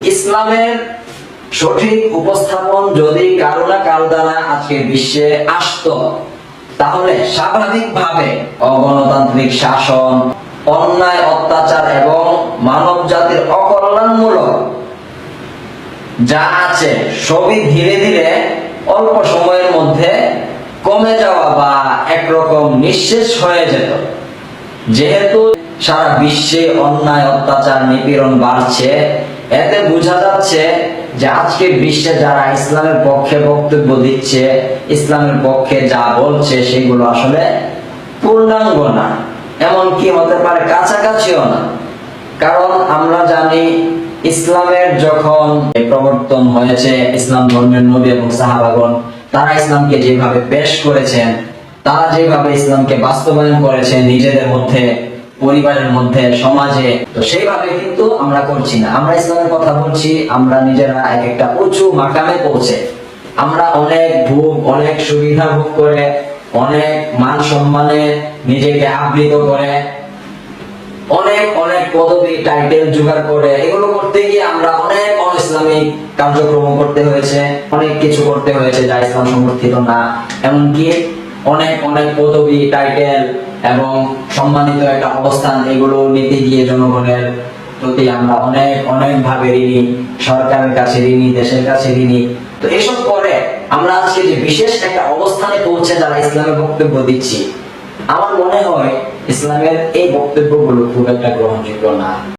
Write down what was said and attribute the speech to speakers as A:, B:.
A: ইসলামের সঠিক উপস্থাপন যদি কারও না কারও দ্বারা আজকে বিশ্বে আসতো, তাহলে স্বাভাবিকভাবে অগণতান্ত্রিক শাসন, অন্যায়, অত্যাচার এবং মানব জাতির অকল্যাণমূলক যা আছে, সবই ধীরে ধীরে অল্প সময়ের মধ্যে কমে যাওয়া বা একরকম নিঃশেষ হয়ে যেত। যেহেতু সারা বিশ্বে অন্যায়, অত্যাচার, নিপীড়ন বাড়ছে এতে বোঝা যাচ্ছে যে আজকে বিশ্বে যারা ইসলামের পক্ষে বক্তব্য দিচ্ছে, ইসলামের পক্ষে যা বলছে সেগুলো আসলে পূর্ণাঙ্গ না। এমন কি হতে পারে কাছাকাছিও না। কারণ আমরা জানি ইসলামের যখন প্রবর্তন হয়েছে, ইসলাম ধর্মের নবী এবং সাহাবাগণ, তারা ইসলামকে যেভাবে পেশ করেছেন, তারা যেভাবে ইসলামকে বাস্তবায়ন করেছে নিজেদের মধ্যে পরিবারের মধ্যে, সমাজে। তো সেইভাবে কিন্তু আমরা করছি না। আমরা ইসলামের কথা বলছি, আমরা নিজেরা এক একটা উঁচু মাকামে পৌঁছে। আমরা অনেক ভোগ, অনেক সুবিধা ভোগ করে, অনেক মান সম্মানে নিজেকে আবৃত করে, অনেক অনেক পদবি, টাইটেল জোগাড় করে, এগুলো করতে গিয়ে আমরা অনেক অন ইসলামিক কার্যক্রম করতে হয়েছে, অনেক কিছু করতে হয়েছে যা ইসলাম সমর্থিত না। এমনকি অনেক অনেক পদবি টাইটেল এবং সম্মানিত একটা অবস্থান এগুলো নিতে গিয়ে জনগণের প্রতি আমরা অনেক অনেক ভাবে ঋণী, সরকারের কাছে ঋণী, দেশের কাছে ঋণী। তো এসব করে আমরা আজকে যে বিশেষ একটা অবস্থানে পৌঁছে যারা ইসলামের বক্তব্য দিচ্ছি, আমার মনে হয় ইসলামের এই বক্তব্যগুলো খুব একটা গ্রহণযোগ্য না।